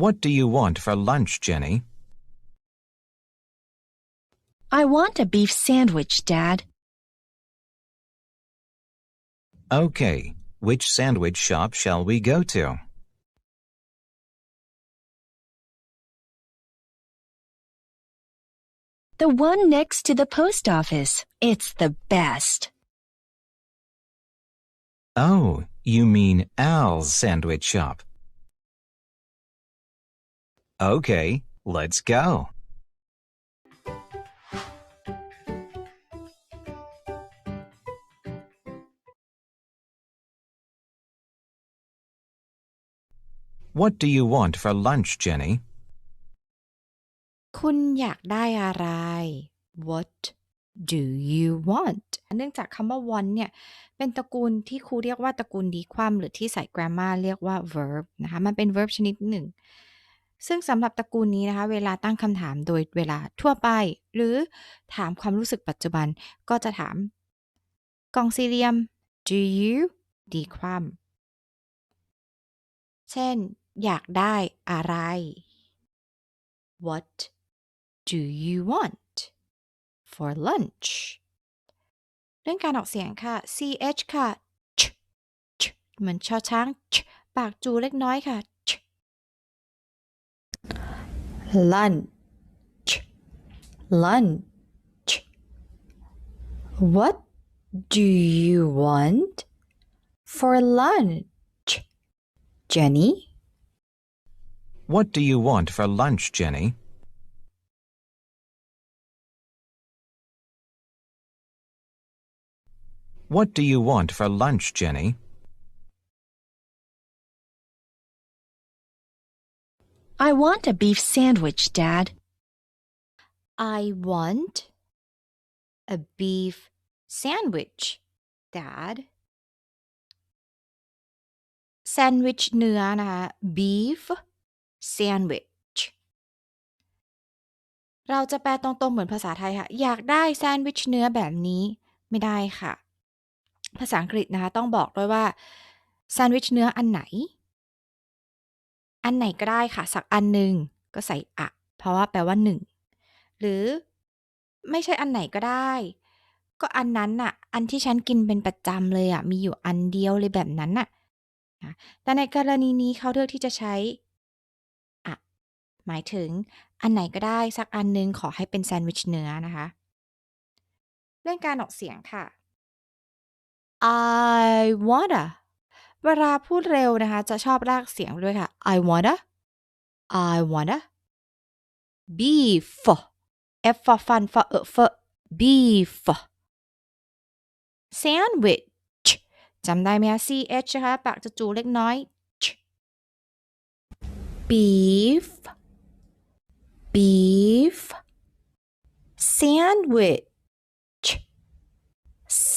What do you want for lunch, Jenny? I want a beef sandwich, Dad. Okay, which sandwich shop shall we go to? The one next to the post office. It's the best. Oh, you mean Al's sandwich shop. Okay, let's go. What do you want for lunch, Jenny? คุณอยากได้อะไร What do you want เนื่องจากคำว่า want เนี่ย เป็นตระกูลที่ครูเรียกว่าตระกูลดีความหรือที่ใส่ grammar เรียกว่า verb นะคะ มันเป็น verb ชนิดหนึ่ง ซึ่งสำหรับตระกูลนี้นะคะ เวลาตั้งคำถามโดยเวลาทั่วไป หรือถามความรู้สึกปัจจุบันก็จะถามกองสี่เหลี่ยม do you ดีความเช่น อยากได้อะไร What do you want for lunch เรื่องการออกเสียงค่ะ ch ค่ะ ch ch เหมือนชอช้าง ch ปากจูเล็กน้อยค่ะ lunch lunch What do you want for lunch Jenny What do you want for lunch, Jenny? What do you want for lunch, Jenny? I want a beef sandwich, Dad. I want a beef sandwich, Dad. sandwich เนื้อนะคะ beef sandwich เราจะแปลตรงๆเหมือนภาษาไทยค่ะ อยากได้แซนด์วิชเนื้อแบบนี้ไม่ได้ค่ะ ภาษาอังกฤษนะคะต้องบอกด้วยว่าแซนด์วิชเนื้ออันไหน อันไหนก็ได้ค่ะ สักอันหนึ่งก็ใส่ อะ เพราะว่าแปลว่าหนึ่งหรือไม่ใช่อันไหนก็ได้ ก็อันนั้นน่ะ อันที่ฉันกินเป็นประจำเลยอะมีอยู่อันเดียวเลยแบบนั้นน่ะนะ แต่ในกรณีนี้เขาเลือกที่จะใช้ อะ หมายถึงอันไหนก็ได้สักอันหนึงขอให้เป็นแซนด์วิชเนื้อนะคะ เรื่องการออกเสียงค่ะ I wanna เวลาพูดเร็วนะคะ จะชอบลากเสียงด้วยค่ะ I wanna I wanna beef F for fun for เออ for beef sandwich จำได้ไหมคะ ch นะคะปากจะจูเล็กน้อย beef beef sandwich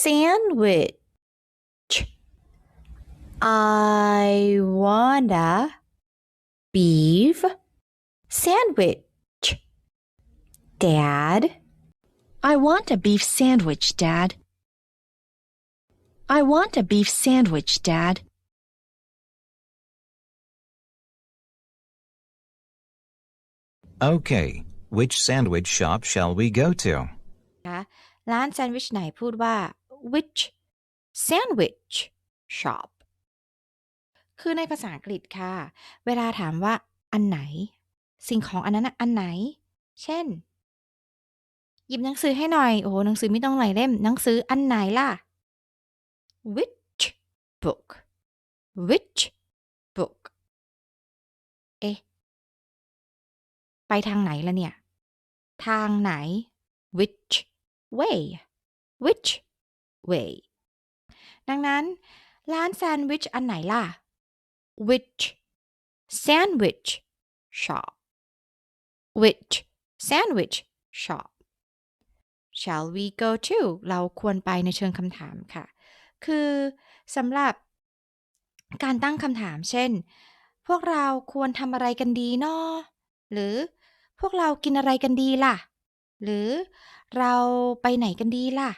sandwich I wanna beef sandwich Dad I want a beef sandwich, Dad. I want a beef sandwich, Dad. Okay, which sandwich shop shall we go to? นะคะร้านแซนด์วิชไหนพูดว่า which sandwich shop คือในภาษาอังกฤษค่ะ เวลาถามว่าอันไหน สิ่งของอันนั้นน่ะอันไหน เช่น หยิบหนังสือให้หน่อย โอ้โหหนังสือไม่ต้องหลายเล่ม หนังสืออันไหนล่ะ which book which book เอ๊ะไปทางไหนล่ะเนี่ย ทางไหน which way which way ดังนั้น ร้านแซนด์วิชอันไหนล่ะ which sandwich shop which sandwich shop shall we go to เราควรไปในเชิงคำถามค่ะ คือสำหรับการตั้งคำถามเช่น พวกเราควรทำอะไรกันดีเนาะหรือพวกเรากินอะไรกันดีล่ะ หรือเราไปไหนกันดีล่ะ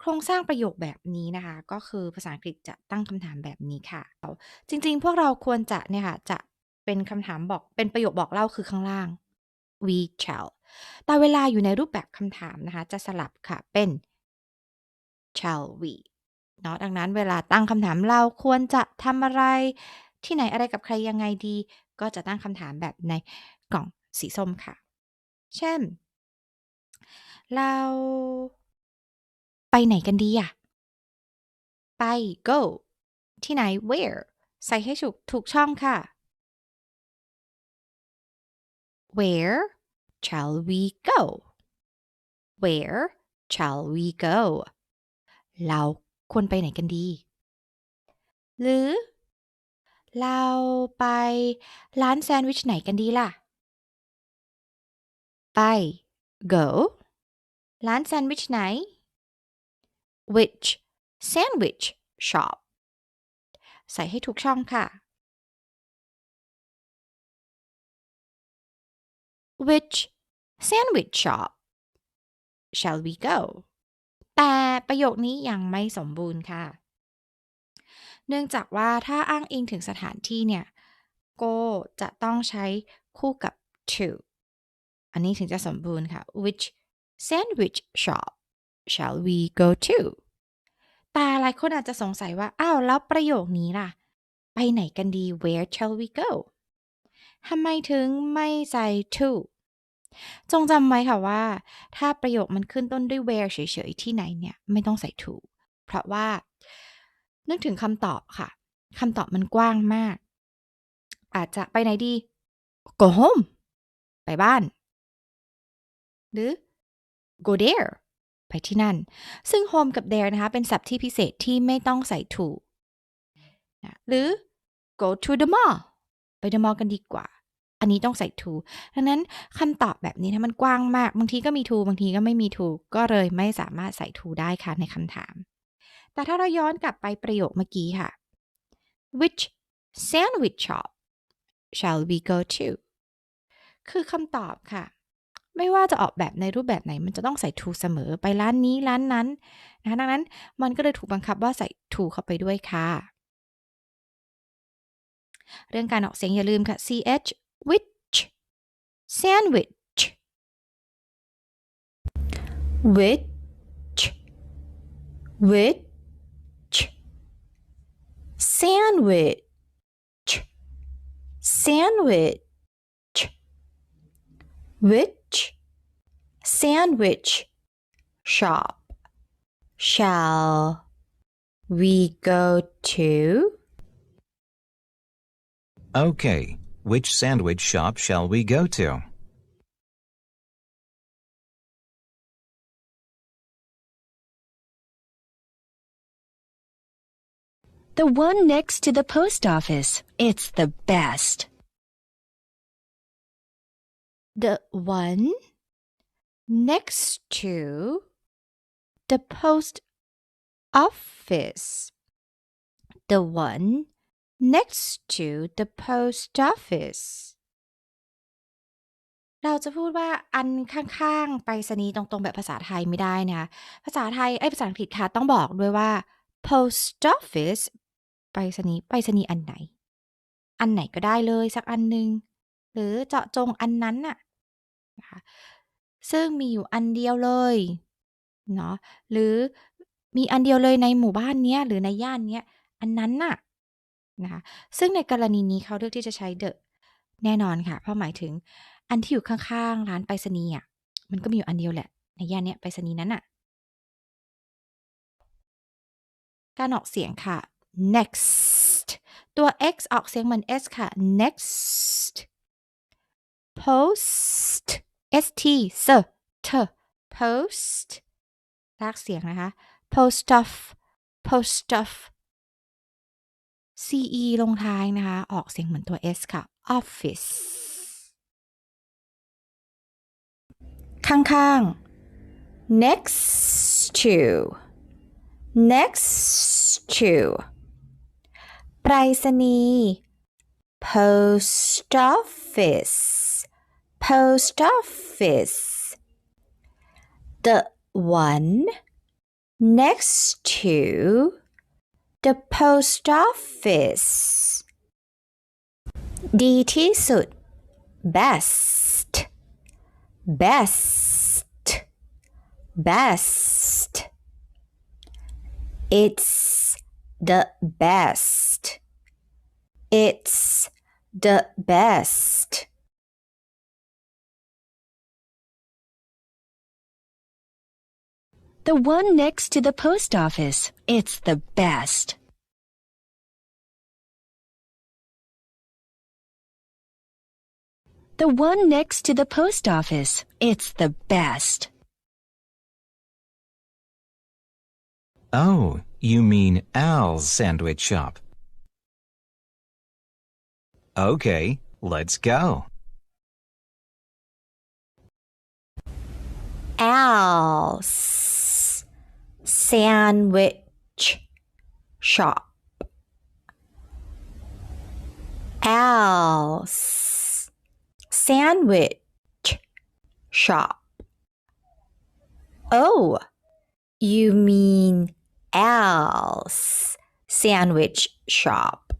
โครงสร้างประโยคแบบนี้นะคะ ก็คือภาษาอังกฤษจะตั้งคำถามแบบนี้ค่ะ จริงๆ พวกเราควรจะเนี่ยค่ะจะเป็นคำถามบอกเป็นประโยคบอกเล่าคือข้างล่าง we shall แต่เวลาอยู่ในรูปแบบคำถามนะคะ จะสลับค่ะเป็น shall we เนาะดังนั้นเวลาตั้งคำถามเราควรจะทำอะไร ที่ไหนอะไรกับใครยังไงดี ก็จะตั้งคำถามแบบในกล่องสีส้มค่ะ เช่น เรา ไปไหนกันดีอะไป go ที่ไหน where ใส่ให้ถูกถูกช่องค่ะ where shall we go where shall we go เราควรไปไหนกันดี หรือ เราไปร้านแซนด์วิชไหนกันดีล่ะ ไป go ร้านแซนด์วิชไหน which sandwich shop ใส่ให้ถูกช่องค่ะ which sandwich shop shall we go แต่ประโยคนี้ยังไม่สมบูรณ์ค่ะ เนื่องจากว่าถ้าอ้างอิงถึงสถานที่เนี่ย go จะต้องใช้คู่กับ to อันนี้ถึงจะสมบูรณ์ค่ะ which sandwich shop shall we go to แต่หลายคนอาจจะสงสัยว่า อ้าว แล้วประโยคนี้ล่ะ ไปไหนกันดี where shall we go ทำไมถึงไม่ใส่ to จงจำไว้ค่ะว่า ถ้าประโยคมันขึ้นต้นด้วย where เฉยๆ ที่ไหนเนี่ย ไม่ต้องใส่ to เพราะว่า นึกถึงคำตอบค่ะคำตอบมันกว้างมาก อาจจะไปไหนดี go home ไปบ้าน หรือ go there ไปที่นั่น ซึ่ง home กับ there นะคะ เป็นศัพท์ที่พิเศษที่ไม่ต้องใส่ to นะหรือ go to the mall ไป the mall กันดีกว่า อันนี้ต้องใส่ to ดังนั้นคำตอบแบบนี้นะมันกว้างมาก บางทีก็มี to บางทีก็ไม่มี to ก็เลยไม่สามารถใส่ to ได้ค่ะในคำถาม แต่ถ้าเราย้อนกลับไปประโยคเมื่อกี้ค่ะ which sandwich shop shall we go to คือคำตอบค่ะ ไม่ว่าจะออกแบบในรูปแบบไหน มันจะต้องใส่ to เสมอไปร้านนี้ร้านนั้นนะคะดังนั้นมันก็เลยถูกบังคับว่าใส่ to เข้าไปด้วยค่ะ เรื่องการออกเสียงอย่าลืมค่ะ ch which sandwich which which sandwich sandwich which sandwich shop shall we go to? Okay, which sandwich shop shall we go to? The one next to the post office. It's the best. The one next to the post office. The one next to the post office เราจะพูดว่าอันข้างๆ ไปรษณีย์ตรงๆ แบบภาษาไทยไม่ได้นะคะ ภาษาไทยไอ้ยภาษาอังกฤษค่ะ ต้องบอกด้วยว่า post office ไปรษณีย์ไปรษณีย์อันไหน อันไหนก็ได้เลยสักอันหนึ่งหรือเจาะจงอันนั้นน่ะ นะคะ ซึ่งมีอยู่อันเดียวเลยเนาะหรือมีอันเดียวเลยในหมู่บ้านเนี้ยหรือในย่านเนี้ยอันนั้นน่ะนะคะซึ่งในกรณีนี้เขาเลือกที่จะใช้ the แน่นอนค่ะ เพราะหมายถึงอันที่อยู่ข้างๆร้านไปรษณีย์อะมันก็มีอยู่อันเดียวแหละ ในย่านเนี้ยไปรษณีย์นั้นน่ะ การออกเสียงค่ะ next ตัว x ออกเสียงเหมือน s ค่ะ next post st s t post ลากเสียงนะคะ post of post of ce ลงท้ายนะคะ ออกเสียงเหมือนตัว s ค่ะ office ข้างๆ next to next to ไปรษณีย์ post office post office the one next to the post office ดีที่สุด best best best it's the best it's the best The one next to the post office. It's the best. The one next to the post office. It's the best. Oh, you mean Al's sandwich shop. Okay, let's go. Al's sandwich shop. Al's sandwich shop. Oh, you mean Al's sandwich shop.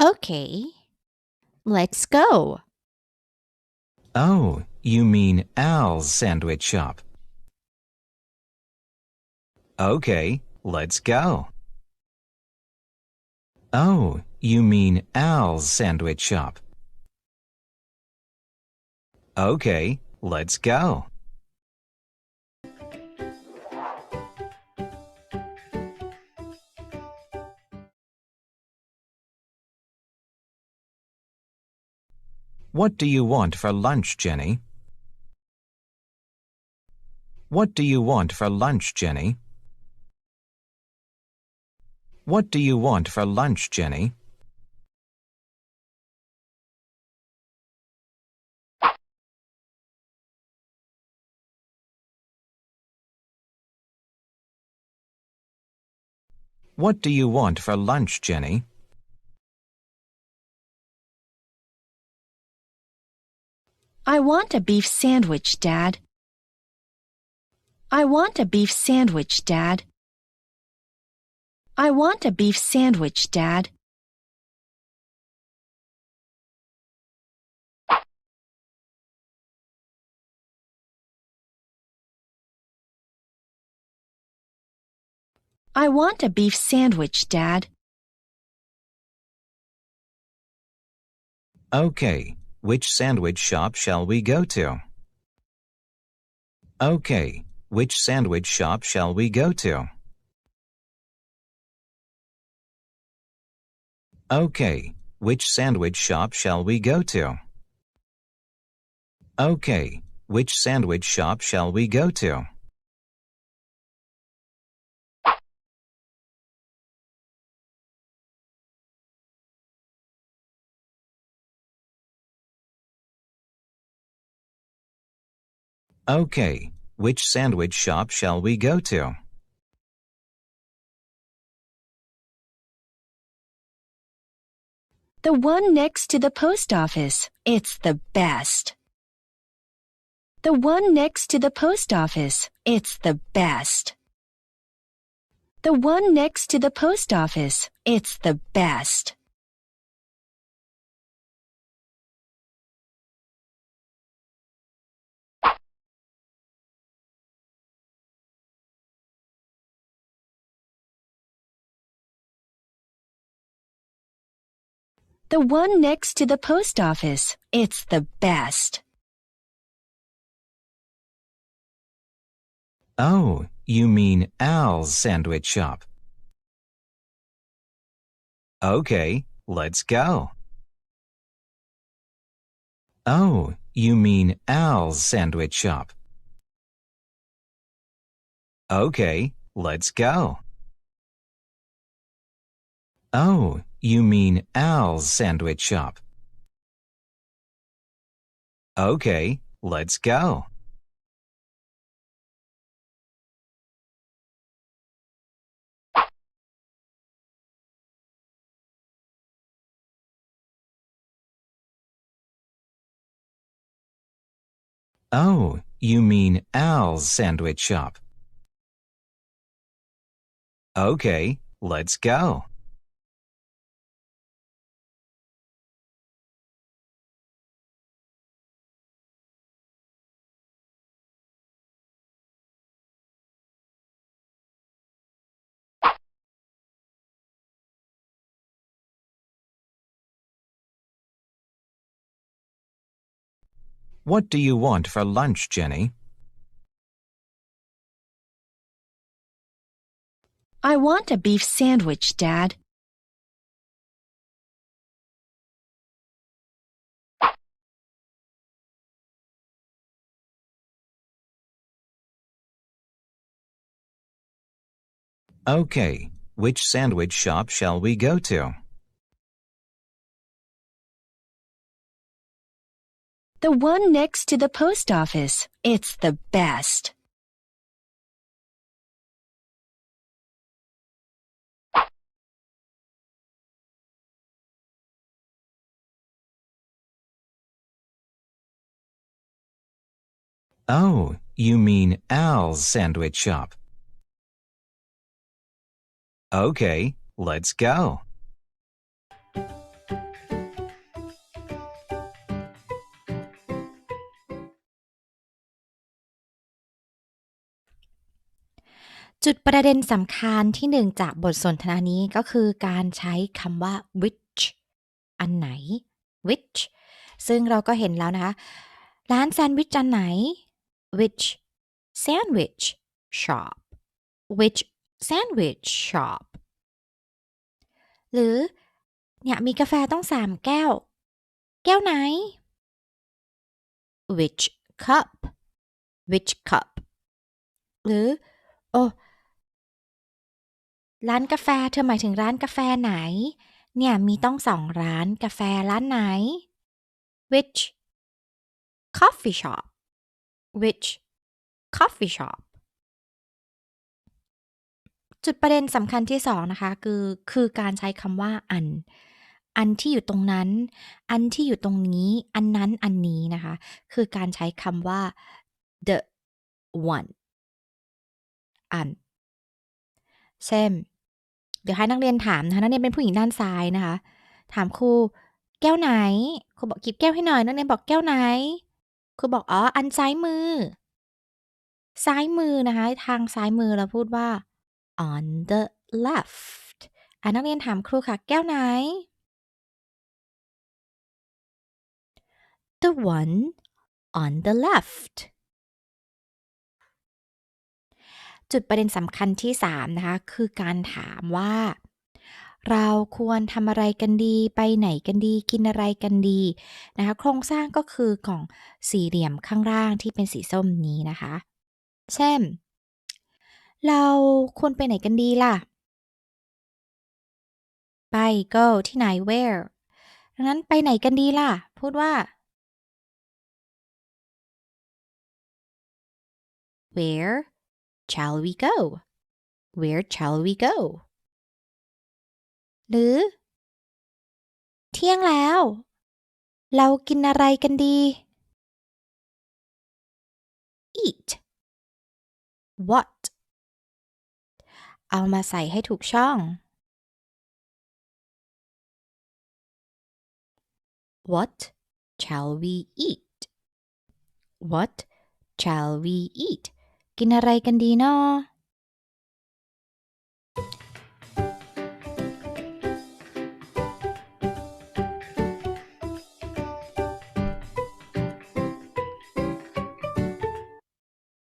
Okay, let's go. Oh, you mean Al's sandwich shop. Okay, let's go. Oh, you mean Al's sandwich shop. Okay, let's go. What do you want for lunch, Jenny? What do you want for lunch, Jenny? What do you want for lunch, Jenny? What do you want for lunch, Jenny? I want a beef sandwich, Dad. I want a beef sandwich, Dad. I want a beef sandwich, Dad. I want a beef sandwich, Dad. Okay, which sandwich shop shall we go to? Okay, which sandwich shop shall we go to? Okay, which sandwich shop shall we go to? Okay, which sandwich shop shall we go to? Okay, which sandwich shop shall we go to? The one next to the post office. It's the best. The one next to the post office. It's the best. The one next to the post office. It's the best. The one next to the post office. It's the best. Oh, you mean Al's sandwich shop. Okay, let's go. Oh, you mean Al's sandwich shop. Okay, let's go. Oh, you mean Al's sandwich shop. Okay, let's go. Oh, you mean Al's sandwich shop. Okay, let's go. What do you want for lunch, Jenny? I want a beef sandwich, Dad. Okay, which sandwich shop shall we go to? The one next to the post office. It's the best. Oh, you mean Al's sandwich shop. Okay, let's go. จุดประเด็นสำคัญที่หนึ่งจากบทสนทนานี้ก็คือการใช้คำว่า which อันไหน which ซึ่งเราก็เห็นแล้วนะคะร้านแซนด์วิชอันไหน which sandwich shop which sandwich shop หรือเนี่ยมีกาแฟต้องสามแก้ว แก้วไหน which cup which cup หรือ โอ้ ร้านกาแฟเธอหมายถึงร้านกาแฟไหน เนี่ยมีต้องสองร้านกาแฟร้านไหน which coffee shop which coffee shop จุดประเด็นสำคัญที่สองนะคะ คือคือการใช้คำว่าอัน อันที่อยู่ตรงนั้น อันที่อยู่ตรงนี้ อันนั้นอันนี้นะคะ คือการใช้คำว่า the one อัน เช่น เดี๋ยวให้นักเรียนถามนะคะนักเรียนเป็นผู้หญิงด้านซ้ายนะคะ ถามครูแก้วไหน ครูบอกกิบแก้วให้หน่อย นักเรียนบอกแก้วไหน ครูบอกอ๋ออันซ้ายมือ ซ้ายมือนะคะ ทางซ้ายมือเราพูดว่า on the left อะนักเรียนถามครูค่ะ แก้วไหน the one on the left จุดประเด็นสำคัญที่ 3 นะคะ คือการถามว่า เราควรทำอะไรกันดี ไปไหนกันดี กินอะไรกันดีนะคะ โครงสร้างก็คือกล่องสี่เหลี่ยมข้างล่างที่เป็นสีส้มนี้นะคะ เช่น เราควรไปไหนกันดีล่ะ ไป go ที่ไหน where ดังนั้นไปไหนกันดีล่ะ พูดว่า where shall we go where shall we go หรือ เที่ยงแล้ว เรากินอะไรกันดี eat what เอามาใส่ให้ถูกช่อง what shall we eat what shall we eat กินอะไรกันดีเนาะ